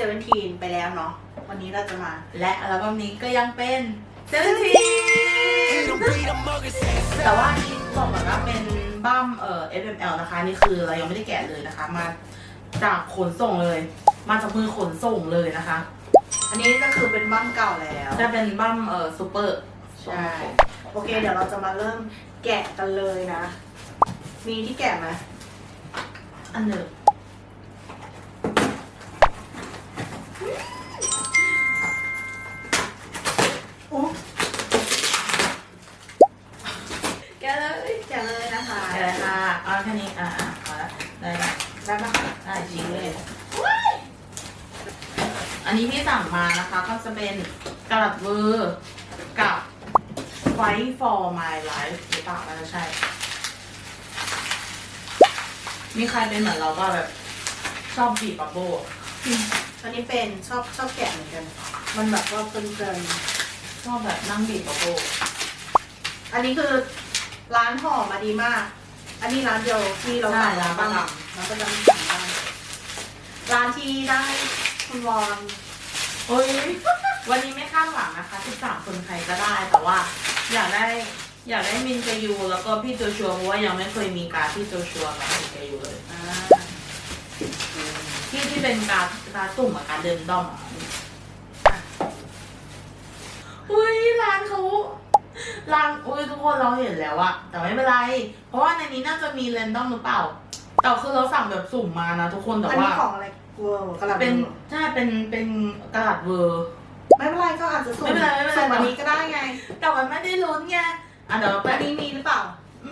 เซเว่นทีนไปแล้วเนาะวันนี้เราจะมา และอัลบั้มนี้ก็ยังเป็นเซเว่นทีแต่ว่าอันนี้บอกก่อนว่าเป็นบั้มเอ่อ FML นะคะนี่คือเรายังไม่ได้แกะเลยนะคะ มาจากขนส่งเลย มาจากมือขนส่งเลยนะคะ อันนี้ก็คือเป็นบั้มเก่าแล้วจะเป็นบั้มเอ่อซูเปอร์ใช่โอเค เดี๋ยวเราจะมาเริ่มแกะกันเลยนะ มีที่แกะไหมอันหนึ่ง แค่นี้ อ่าอ่าพอละได้ละได้ปะได้จริงเลย อันนี้พี่สั่งมานะคะ ก็จะเป็นกระดับเวอร์กับ Fight for my life หรือเปล่าน่าจะใช่ มีใครเป็นเหมือนเราก็แบบ ชอบบีบบับเบิ้ลอันนี้เป็นชอบชอบแกะเหมือนกัน มันแบบว่าเพลินชอบแบบนั่งบีบบับเบิ้ลๆอันนี้คือร้านห่อมาดีมาก อันนี้ร้านเดียวที่เราสั่งร้านประจำร้านประจำที่สั่งได้ร้านที่ได้คุณวอนเฮ้ยวันนี้ไม่คาดหวังนะคะ13คนใครก็ได้ แต่ว่า อยากได้อยากได้มินกายูแล้วก็พี่โจชัวเพราะว่ายังไม่เคยมีการดพี่โจชัวกับมินกายูเลยอ่าที่ที่เป็นการการสุ่มกับการเดินด้อมอะอุ้ยร้านเขา ร้านอุ้ยทุกคนเราเห็นแล้วอะแต่ไม่เป็นไร เพราะว่าในนี้น่าจะมีเรนดอมหรือเปล่า แต่คือเราสั่งแบบสุ่มมานะทุกคนแต่อันว่านี้ของอะไรกลัวกระดาษเป็นใช่เป็นเป็นกระดาษเวอร์ ไม่เป็นไรก็อาจจะส่งไม่เป็นไรไม่เป็นไร ส่งวันนี้ก็ได้ไงแต่มันไม่ได้ลุ้นไงอะเดี๋ยวเราไปอันนี้มีหรือเปล่า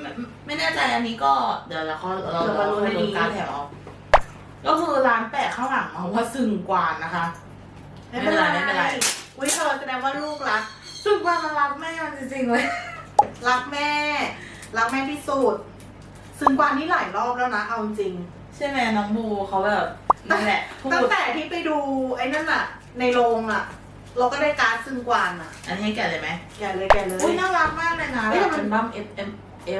ไม่ไม่แน่ใจอันนี้ก็เดี๋ยวเราเขาเราเดี๋ยวเรามาลุ้นไปในดูนี้การดแถวเอาก็คือร้านแปะข้างหลังมาว่าซึ่งกวานนะคะ ไม่เป็นไรไม่เป็นไร อุ้ยเธอแสดงว่าลูกรัก ซึ่งกวานมันรักแม่มันจริงๆเลย รักแม่ รักแม่ที่สุดซึ่งกวานนี่หลายรอบแล้วนะ เอาจริง ใช่ไหมน้องบูเขาแบบนั่นแหละพูตั้งดแต่ที่ไปดูไอ้นั่นอะในโรงอะเราก็ได้การดซึ่งกวานอะอันนี้ให้แกะเลยไหมแกะเลยแกะเลยอุ้ยน่ารักมากเลยนะเฮ้ยแบบแต่มันเป็นบัม F M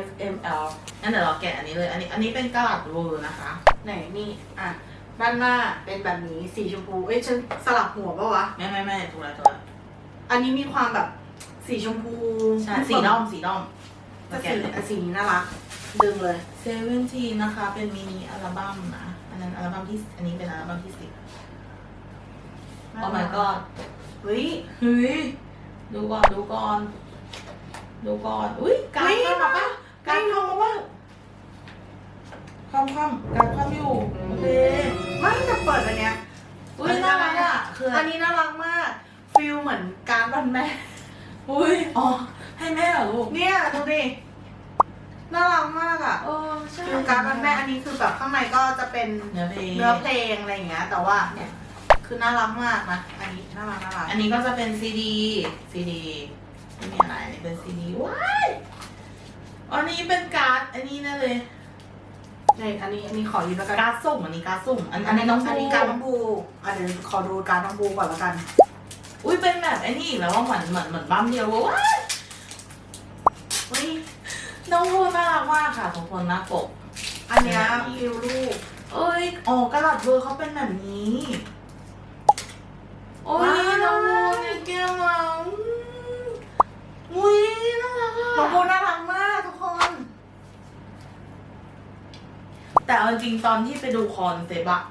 F M L งั้นเดี๋ยวเราแกะอันนี้เลย อันนี้อันนี้เป็นกระดาษเวอร์นะคะ ไหนนี่อะด้านหน้าเป็นแบบนี้สีชมพู เอ้ยฉันสลับหัวปะวะ ไม่ไม่ไม่ถูกแล้วถูกแล้ว อันนี้มีความแบบสีชมพูใช่สีด้อมสีด้อมแต่มาสีแกะเลยอะสีนี้น่ารัก ดึงเลยเซเว่นทีนะคะ เป็นมินิอัลบั้มนะ อันนั้นอัลบั้มที่ อันนี้เป็นอัลบั้มที่สิบ Oh my god เฮ้ยเฮ้ยดูก่อนดูก่อนดูก่อนอุ้ยการเฮ้ยเข้ามาปะการเข้ามาปะคว่ำคว่ำการคว่ำอยู่โอเคไม่จะเปิดอันเนี้ยอุ้ยน่ารักอะคืออัอันนนี้นี้น่ารักมาก ฟิลเหมือนการดวันแม่ อุ้ยอ๋อ ให้แม่เหรอลูกเนี่ยดูดิ น่ารักมากอะโอ้ใช่ฟิลการดวันแม่อันนี้คือแบบข้างในก็จะเป็นเนื้อเพลงเนื้อเพลงอะไรอย่างเงี้ย แต่ว่าเนี่ยคือน่ารักมากนะ อันนี้น่ารักน่ารักอันนี้ก็จะเป็นซีดี ซีดีไม่มีอะไรอันนี้เป็นซีดีว้ายอันนี้เป็นการ์ดอันนี้แน่เลยเนี่ยอันนี้อันนี้ขอยืมแล้วกันการ์ดสุ่มอันนี้การ์ดสุ่มอันอัอันนนี้นี้น้น้อองงอันนี้การน้องบูอะเดี๋ยวขอดูการน้องบูก่อนแล้วกัน อุ้ยเป็นแบบไอ้นี่อีกแล้วว่าเหมือนเหมือนเหมือนบัมเดียวว้ายเฮ้ยน้องพูน่ารักมากค่ะทุกคนหน้าปกอันเนี้ยฟิลลูก เอ้ยอ๋อกระดาษเบอร์เขาเป็นแบบนี้โอ้ยว้าวน้องบูนี่แก้มอะอืมอุ้ยน่ารักน้องอะบูน่ารักมากทุกคน แต่เอาจริงๆตอนที่ไปดูคอนเซปต์อะ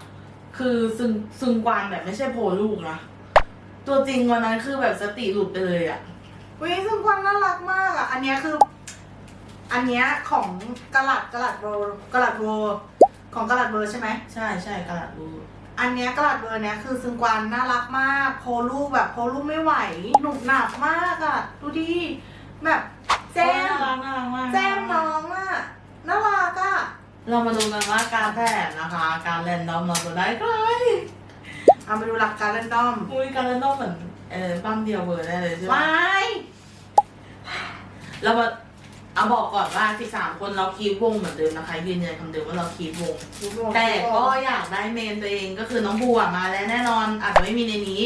คือซึงซึงกวานแบบไม่ใช่โพลูกนะ ตัวจริงวันนั้นคือแบบสติหลุดไปเลยอะเฮ้ยซึ่งความน่ารักมากอะ อันเนี้ยคือ อันเนี้ยของกระลัดกระลัดโรกระลัดโรของกระลัดเบอร์ใช่ไหม ใช่ใช่กระดาษรูอันเนี้ยกระลัดเบอร์เนี้ยคือซึ่งกวานน่ารักมาก โพลูกแบบโพลูกไม่ไหว หนุบหนับมากอะดูดิแบบแจมน่ารักน่ารักมากแจมน้องอะน่ารักอะเรามาดูกันว่าการแพทย์นะคะ การแรนดอมเราจะได้ใคร เอาไปดูหลักการเล่นดอมอุ้ยการแรนดอมเหมือนเออปั้มเดียวเบอร์ได้เลยใช่ไหมวายเรามาเอาบอกก่อนว่า 13 คนเราคีบวงเหมือนเดิมนะคะยืนยันคำเดิมว่าเราคีบวง แต่ก็อยากได้เมนตัวเองก็คือน้องบัวมาแล้วแน่นอนอาจจะไม่มีในนี้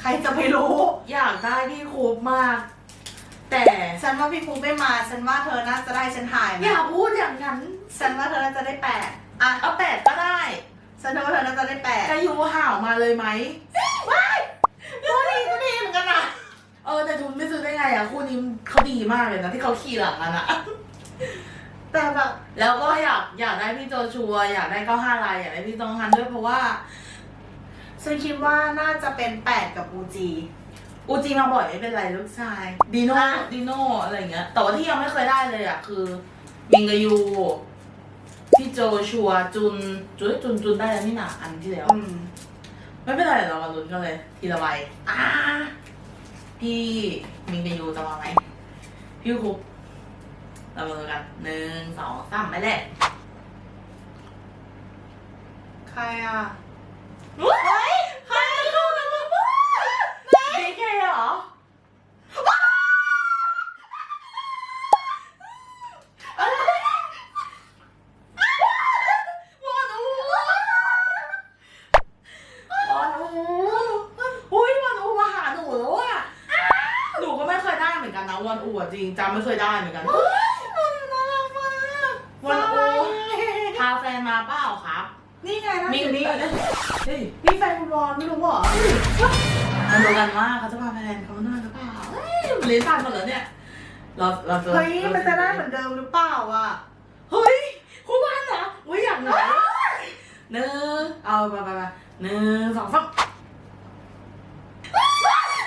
ใครจะไปรู้ อยากได้ที่คูปมากแแต่ฉันว่าพี่ฟุกไม่มา ฉันว่าเธอน่าจะได้ฉันถ่ายไหมอย่าพูดอย่างนั้น ฉันว่าเธอน่าจะได้แปดอะเอาแปดก็ได้ ฉันว่าเธอน่าจะได้แปดจะยูห่าวมาเลยไหมก็ดีก็ดีเหมือนกันนะเออแต่ทุนไม่ซื้อได้ไงอะคู่นี้เขาดีมากเลยนะที่เขาขี่หลังกันอะแต่แบบแล้วก็อยากอยากได้พี่โจชัว อยากได้เก้าห้าลายอยากได้พี่ตองฮันด้วยเพราะว่า ฉันคิดว่าน่าจะเป็นแปดกับอูจี อูจีมาบ่อยไม่เป็นไรลูกชายดีโน่อะ ดีโน่อะไรอย่างเงี้ยแต่ว่าที่ยังไม่เคยได้เลยอะคือมิงกายู พี่โจชัวจุนจุนจุนจุนได้แล้วนี่หนาอันที่แล้ว อืมไม่เป็นไรเรามาลุ้นกันเลย ทีละใบอ่าพี่มิงกายูจะมาไหมพี่คุปเรามาดูกันหนึ่งสองสามไปแหละใครอะเฮ้ยใครเข้ามาดีเคเหรอ วอนอูวอนอูอุ้ยวอนอูมาหาหนูแล้วอะหนูก็ไม่เคยได้เหมือนกันนะวอนอูอะ จริงจำไม่เคยได้เหมือนกันน่ารักมากวันโอพาแฟนมาเปล่าครับ นี่ไงนะมีนี่เฮ้ยนี่แฟนคุณบอลไม่รู้เหรอมาดูกันว่าเขาจะพาแฟนเขามาด้วยหรือเปล่าเฮ้ยมันเลี้ยงสันหมดแล้วเนี่ยเราเราจะเฮ้ยมันจะได้เหมือนเดิมหรือเปล่าอะเฮ้ยคู่บ้านเหรออุ้ยอยากไหนหนึ่งเอาไปไปไปหนึ่งสองสาม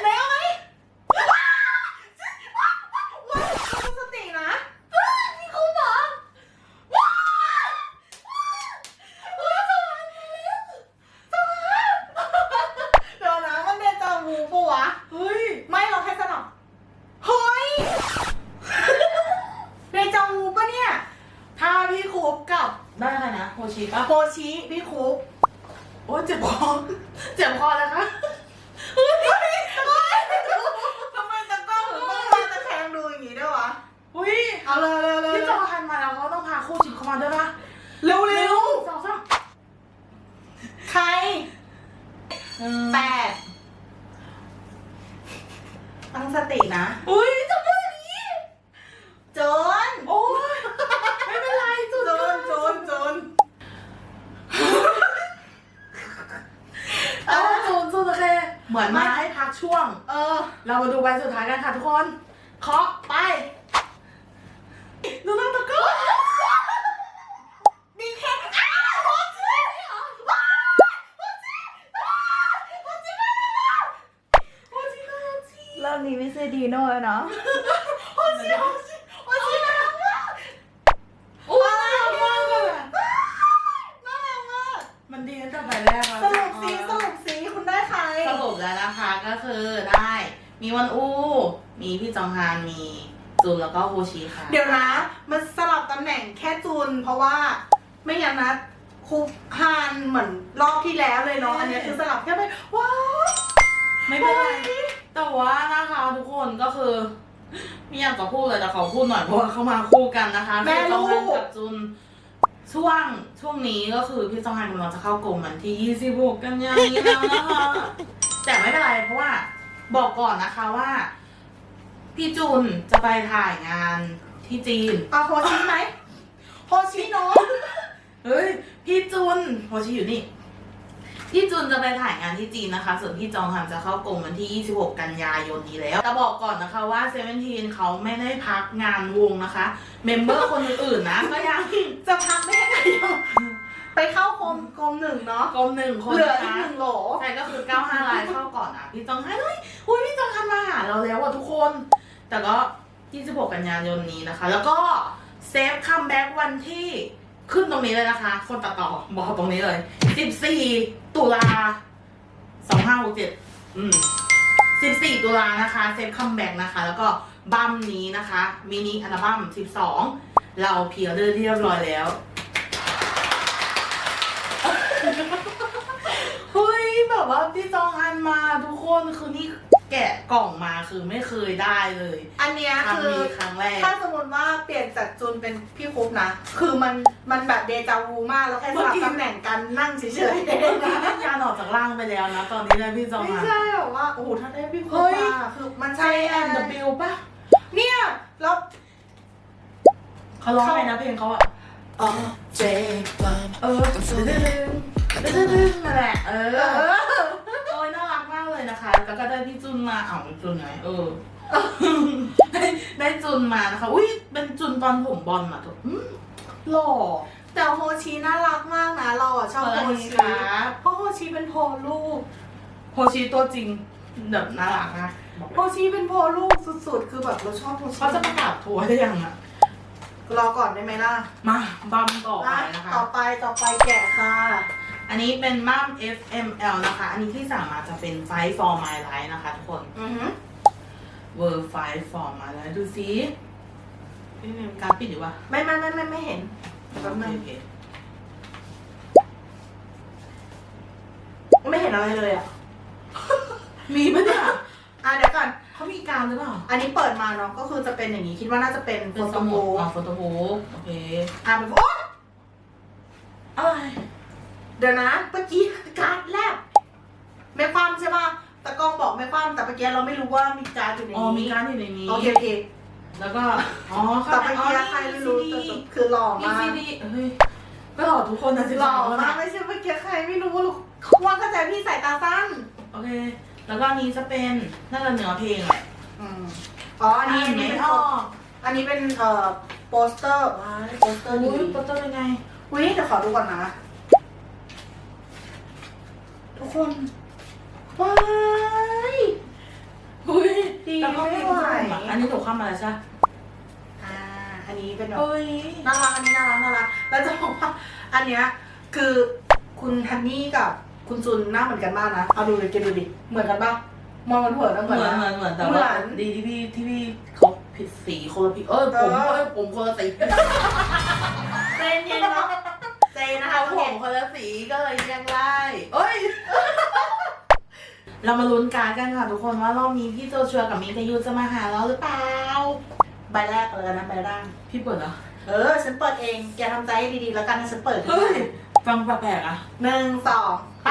แล้วไหมว้าวตั้งสตินะนี่คุณเหรอว้าวเดี๋ยวนะมันเดจาวูปะวะ เฮ้ย ไม่เราแค่สนับเฮ้ย เดจาวูปะเนี่ย ถ้าพี่คบกับได้อะไรนะโฮชิปะ โฮชิพี่คุก โอ้ยเจ็บคอเจ็บคอแล้วคะ ทำไมตะกล้องถึงต้องมาตะแคงดูอย่างนี้ด้วยวะ อุ้ย เอาเลยเร็วเร็ว พี่จ เร็ อ ว ทันมาแล้วเขาต้องพาคู่ชิปเข้ามาด้วยปะ เร็วเร็ว สองสาม ใคร แปดตั้งสตินะ อุ้ยจำได้อย่างนี้ โจน โอ้ยไม่เป็นไรจุด โจนโจนโจน เออจุดจุดโอเคเหมือนมาให้พักช่วง เออ เรามาดูใบสุดท้ายกัน ค่ะทุกคนเคาะไปดูน้ำตะกร้อดีแค่อ้าวโฮจิว้าวโฮจิว้าวโฮจิมาแล้วโอ้จริงนะจริงรอบนี้ไม่ใช่ดีโน่แล้วเนาะโฮจิโฮจิโฮจิมาแล้วโอ้ยน่ารักมากเลยอะน่ารักมากมันดีตั้งแต่ใบแรกแล้วสรุปสีสรุปสีคุณได้ใคร สรุปแล้วนะคะก็คือได้ มีวันอู มีพี่จองฮานมีจูนแล้วก็โฮชิค่ะ เดี๋ยวนะ มันสลับตำแหน่งแค่จูน เพราะว่าไม่งั้นนะคุกฮานเหมือนรอบที่แล้วเลยเนาะ อันนี้คือสลับแค่ไปว้าวไม่เป็นไรแต่ว่านะคะทุกคนก็คือไม่อยากจะพูดเลยแต่ขอพูดหน่อยเพราะว่าเขามาคู่กันนะคะแม่พี่จองลูฮานกกับจุนช่วงช่วงนี้ก็คือพี่จองฮันกำลังจะเข้ากรมวันที่26กันยายนนี้แล้วนะคะแต่ไม่เป็นไรเพราะว่าบอกก่อนนะคะว่า พี่จุนจะไปถ่ายงานที่จีน เอาโฮชิไหมโฮชิเนาะเฮ้ย พี่จุนโฮชิอยู่นี่ พี่จุนจะไปถ่ายงานที่จีนนะคะ ส่วนพี่จองฮันจะเข้ากรมวันที่ 26 กันยายนนี้แล้วแต่บอกก่อนนะคะว่าเซเว่นทีนเขาไม่ได้พักงานวงนะคะ เมมเบอร์คนอื่นๆนะ ก็ยังจะพักได้ยังไง ไปเข้าคมกรมหนึ่งเนาะกรมหนึ่งคนเหลือนะอีกคะหนึ่งโหล ใช่ก็คือ95ลายเข้าก่อนอะ พี่จองฮันเฮ้ยอุ้ยพี่จองฮันมาหาเราแล้วอะทุกคน แต่ก็26กันยายนนี้นะคะ แล้วก็เซฟคัมแบ็กวันที่ขึ้นตรงนี้เลยนะคะ คนตัดต่อบอกตรงนี้เลย 14 ตุลา2567อืม14 ตุลานะคะเซฟคัมแบ็กนะคะ แล้วก็บัมนี้นะคะมินิอัลบั้ม12 เราเพียร์เรียบร้อยแล้ว เฮ้ย แบบว่าพี่จองฮันมาทุกคนคือนี่แกะกล่องมาคือไม่เคยได้เลยอันเนี้ยครั้งคือ นี้ครั้งแรก ถ้าสมมติว่าเปลี่ยนจากจูนเป็นพี่คุปนะ คือมันมันแบบเดจาวูมากแล้วแค่สลับตำแหน่งกันนั่งเฉยเมื่อกี้วิญญาณออกจากร่างไปแล้วนะ ตอนนี้ได้พี่จๆองไม่ฮัน ใช่หรอกว่าโอ้โหถ้าได้พี่คุเฮ้ปยอะคือมันใช่ใช่แอแอนนดับบิลป่ะนี่เขาร้องไงนะเพลงเขาอะอ๋อเจ็บเออดึงดึงดึงดึงนั่นแหละเออเออโอ้ยน่ารักมากเลย นะคะ แล้วก็ได้พี่จุนมาเอ้าจุนไหนเออได้ได้จุนมานะคะ อุ้ยเป็นจุนตอนผมบอลมาทุกอืมหล่อแต่โฮชิน่ารักมากนะเราอะชอบเปิดโฮอันนี้ชิครับเพราะโฮชิเป็นโพลูกโฮชิตัวจริงแบบน่ารักนะบอกโฮชิเป็นโพลูกสุดๆ คือแบบเราชอบโฮชิเขาจะประกาศทัวร์ได้ยังอะรอก่อนได้ไหมล่ะ มาบัมต่อไปอะนะคะ ต่อไปต่อไปแกะค่ะ อันนี้เป็นม่าม FML นะคะ อันนี้ที่สั่งมาจะเป็น Fight for My Life นะคะทุกคนอือหือ World Fight for My Life ดูสิพี่เมมการดปิดอยู่ปะไม่ไม่ไม่ไม่ไม่เห็นแป๊บนึงโอเคไม่เห็นอะไรเลยอะ มีปะเนี่ยอะเดี๋ยวก่อนเขามีการดหรือเปล่า อันนี้เปิดมาเนาะก็คือจะเป็นอย่างนี้คิดว่าน่าจะเป็นโฟเป็นสโต้มุบุ๊ดกอะโฟโต้บุ๊กโอเค อะเป็นโอ๊ยอะไร เดี๋ยวนะเมื่อกี้การ์ดแลบไม่ความใช่ป่ะแต่กล้องบอกไม่ความแต่เมื่อกี้เราไม่รู้ว่ามีการ์ดอยู่ในอ๋อนี้มีการดอยู่ในนี้ โอเคโอเคแล้วก็ อ๋อแต่เมื่อกี้ใครไม่รู้แต่คือหล่อมีมากซีดีเฮ้ยก็หล่อทุกคนนะสิหล่อแล้วมากนะไม่ใช่เมื่อกี้ใครไม่รู้หรอกว่าเข้าใจพี่สายตาสั้น โอเค แล้วก็อันนี้จะเป็นน่าจะเนื้อเพลงแหละอืมอ๋อ อันนี้อันนี้ไม่เป็นออกอันนี้เป็นเอ่อโปสเตอร์ว้ายโปสเตอร์ดีอุ้ยโปสเตอร์เป็นไงอุ้ยเดี๋ยวขอดูก่อนนะทุก คนว้ายอุ้ยดีแล้วก็เพลงไม่ไหวอันนี้ถูกข้ามมาแล้วใช่ไหมอ่าอันนี้เป็นแบบเฮ้ยน่ารักอันนี้น่ารักน่ารักแล้วจะบอกว่าอันเนี้ยคือคุณฮันนี่กับคุณจุนหน้าเหมือนกันมากนะ เอาดูเลยแกดูดิ เหมือนกันปะมองมันเผินแล้วเหเหมืมืออนนเหมืนะอนเหมือนแต่เหมืว่าอนดีที่พี่ที่พี่เขาผิดสีคนละผิดเอ้ยผมเออเอ้ยผมคนละสีเจนเย็นเนาะ เจนนะคะเขาผมคนละสีก็เลยเรียกไล่เอ้ย เรามาลุ้นการดกันค่ะทุกคนว่ารอบนี้พี่โจชัวกับมิกายูจะมาหาเราหรือเปล่า ใบแรกเลยนะใบร่างพี่เปิดเหรอ เออ ฉันเปิดเอง แกทำใจให้ดีๆ แล้วกันนะฉันเปิดเฮ้ย ฟังแปลกๆอะหนึ่งสองไป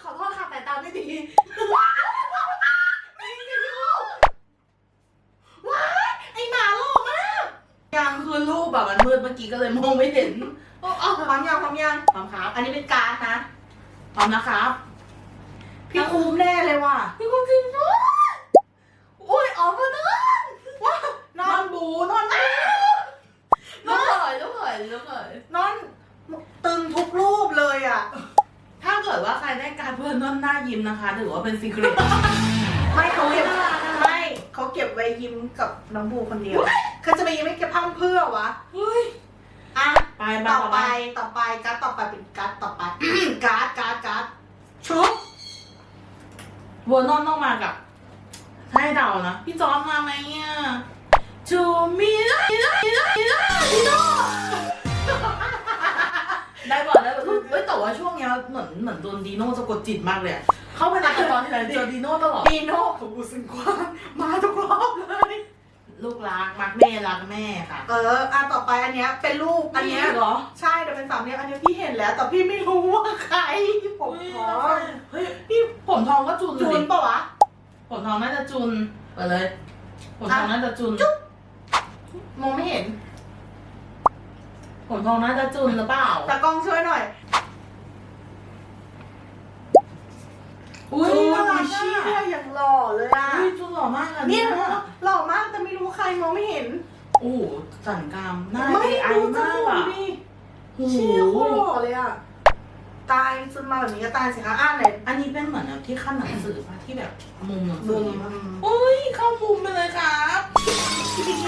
ขอโทษค่ะแต่ตาไม่ดี ไอหมาหล่อมาก ยังคือรูปแบบมันมืดเมื่อกี้ก็เลยมองไม่เห็น โอ้เอาพร้อมยังพร้อมยัง พร้อมครับ อันนี้เป็นการ์ดนะ พร้อมนะครับ พี่คูมแน่เลยว่ะ พี่คุณจริงด้วยอุ้ยออกมาเดิน ว้าน น อ อน นบูนอนบูลูกเขยลูกเขยลูกเขย นอนตึงทุกรูปเลย อะ ถ้าเกิดว่าใครได้การเพื่อนนอนหน้ายิ้มนะคะ ถือว่าเป็นซีเครต ไม่เขาเก็บน่ารักอะ ไม่เขาเก็บไว้ยิ้มกับน้องบูคนเดียวเขาจะไปยิ้มไม่เก็บพั่มเพื่อวะเฮ้ย อะไปต่อไปไปต่อไปการ์ดต่อไปเป็นการ์ดต่อไปการ์ดการ์ดการ์ดชุบวัวนอนต้องมากับให้เดานะ พี่จอร์จมาไหมอะจูมีได้ได้ได้ได้ได้บอกได้บอกเฮ้ย แต่ว่าช่วงเนี้ยเหมือนเหมือนโดนดีโน่สะกดจิตมากเลยอะเข้าไปในตอนที่ไหนเจอดีโน่ตลอดดีโน่ของบูซึงกวางมาทุกรอบเลยลูกรักมักแม่รักแม่ค่ะเอออะต่อไปอันเนี้ยเป็นรูปอันเนี้ย เหรอใช่เดี๋ยวเป็นสามเหลี่ยมอันเนี้ยพี่เห็นแล้ว แต่พี่ไม่รู้ว่าใครผมขอเฮ้ยพี่ผมทองก็จุนจูนสิปะวะผมทองน่าจะจุนไปเลย ผมทองน่าจะจุนมองไม่เห็นผมทองน่าจะจุนหรือเปล่าแต่กล้องช่วยหน่อย อุ้ยจูนน่ารักเชี่อะยอย่างหล่อเลยอะอุ้ยจุนหล่อมากอะเนี่ยเนี่ยหล่อมากแต่ไม่รู้ใครมองไม่เห็น โอ้โหสันกรามหน้าไม่ไอรู้จะมากดูอะดิโอ้โหเชี่ยโคตรหล่อเลยอะตายจนมาแบบนี้ก็ตายสิคะอ่านไหนอันนี้เป็นเหมือนแบบที่ขั้นหนังสือป่ะที่แบบมุมหนังสืมุอมอืมอุ้ยเข้ามุมไปเลยครับ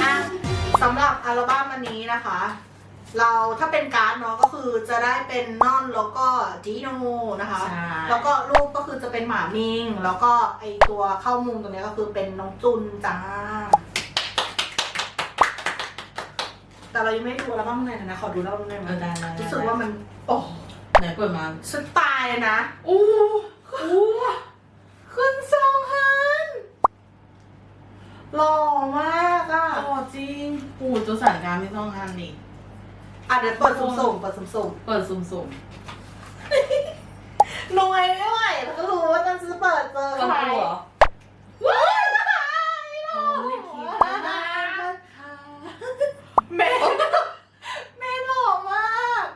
อะสำหรับอัลบั้มอันนี้นะคะ เราถ้าเป็นการ์ดเนาะก็คือจะได้เป็นนอนแล้วก็จีโนนะคะ ใช่ แล้วก็รูปก็คือจะเป็นหมามิง แล้วก็ไอตัวเข้ามุมตรงนี้ก็คือเป็นน้องจุนจ้า แต่เรายังไม่ได้ดูอัลบั้มข้างในเลยนะ ขอดูอัลบั้มข้างในเอมัอนได้ได้ รู้สึกว่ามัน โอ้ไหนเปิดมาฉันตายเลยนะ อู้อู้คุณซองฮันหล่อมากอะหล่อจริงโอ้โหตัวสันกรามไม่ต้องทันนี่อะ อันนั้นเปิดสุ่มๆเปิดสุ่มเปิดสุ่มๆหน่วยไม่ไหวแล้วก็รู้ว่าจะเปิดเจอๆเปิดใครตัวเหรอว้ายไม่รู้เมนเมนหล่อมาก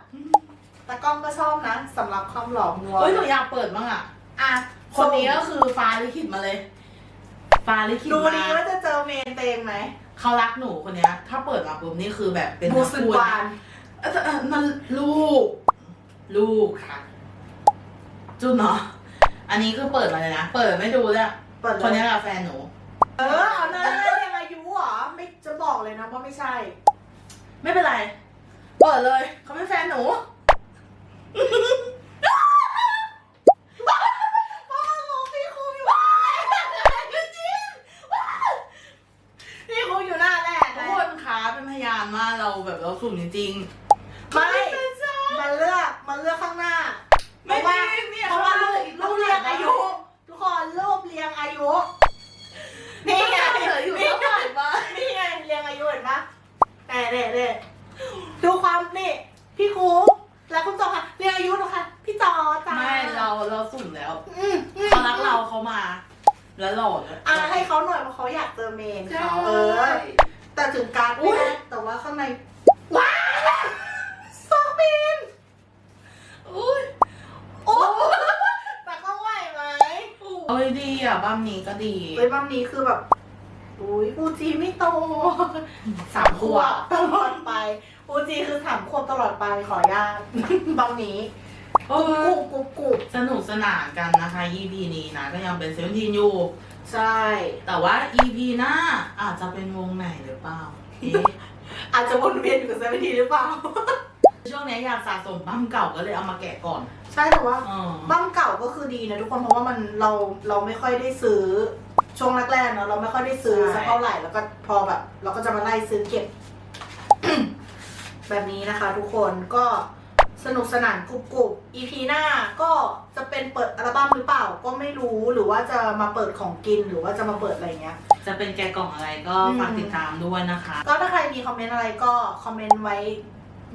แต่กล้องก็ชอบนะสำหรับความหล่อเฮ้ยหนูอยากเปิดบ้างอะ อะคนนี้ก็คือฟ้าลิขิตมาเลยฟ้าลิขิตดูมาดีว่าจะเจอเมนเตงไหมเขารักหนูคนนี้ถ้าเปิดมาปุ๊บนี่คือแบบเป็นบูสุกวาน เอ่อเอ่อมันลูก ลูกค่ะ จุนเนาะอันนี้คือเปิดมาเลยนะ เปิดไม่ดูเลยอะเปิดคนเลนี้ยกับแฟนหนู เออเอาเนยเรียงอายุเหรอไม่จะบอกเลยนะว่าไม่ใช่ ไม่เป็นไร เปิดเลย เขาเป็นแฟนหนูพี่ครูอยู่หน้าพี่ครูอยู่หน้าแรกทุเลกยคนคะเป็นพยานว่าเราแบบเราสุ่มจริง แต่เด็ดเด็ดดูความนี่พี่ครูแล้วคุณจอค่ะเรียงอายุดูค่ะพี่จอจ้าไม่เราเราสุ่มแล้วอืมอืมเขารักเราเขามา แล้วหล่อด้วยอะให้เขาหน่อยเพราะเขาอยากเจอเมนใช่เขาเออ แต่ถึงการดอุ๊ไม่ยได้แต่ว่าข้างในว้าวซอกบินอุ้ยโอ้แต่ก็ไหวไหมเอ้ยดีอะบ้ามนี้ก็ดี เฮ้ยบัมนี้คือแบบ อุ้ยอูจีไม่โตสามขวบตลอดไปอูจีคือสามขวบตลอดไปขออนุญาตบัมนี้เอกรุบอกรุบกรุบสนุกสนานกันนะคะ EP นี้นะ ก็ยังเป็นเซเว่นทีนอยู่ใช่ แต่ว่า EP หน้าอาจจะเป็นวงไหนหรือเปล่าเอ๊ะอาจจะวนเวียนอยู่กับเซเว่นทีหรือเปล่า ช่วงนี้อยากสะสมบั้มเก่าก็เลยเอามาแกะก่อน ใช่แต่ว่าอ๋อบั้มเก่าก็คือดีนะทุกคนเพราะว่ามันเราเราไม่ค่อยได้ซื้อ ช่วงแรกๆเนาะเราไม่ค่อยได้ซื้อใช่สักเท่าไหร่แล้วก็พอแบบ เราก็จะมาไล่ซื้อเก็บ แบบนี้นะคะ ทุกคนก็สนุกสนานกรุบกรุบ EP หน้าก็จะเป็นเปิดอัลบั้มหรือเปล่า ก็ไม่รู้หรือว่าจะมาเปิดของกินหรือว่าจะมาเปิดอะไรเงี้ย จะเป็นแกะกล่องอะไรก็อืม ฝากติดตามด้วยนะคะ ก็ถ้าใครมีคอมเมนต์อะไรก็คอมเมนต์ไว้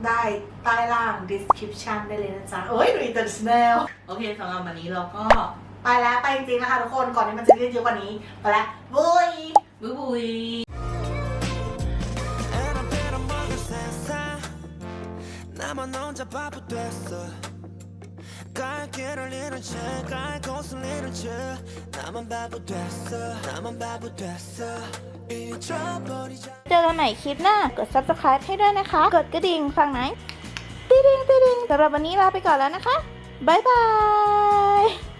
ได้ใต้ล่าง description ได้เลยนะจ๊ะเอ้ยดู international โอเคสำหรับวันนี้เราก็ ไปแล้วไปจริงๆนะคะทุกคนก่อนที่มันจะยืดเยอะกว่านี้ไปแล้วบุยบุยบุยเจอกันใหม่คลิปหน้ากด subscribe ให้ด้วยนะคะ กดกระดิ่งฝั่งไหน ติดิงติดิงสำหรับวันนี้ลาไปก่อนแล้วนะคะ บ๊ายบาย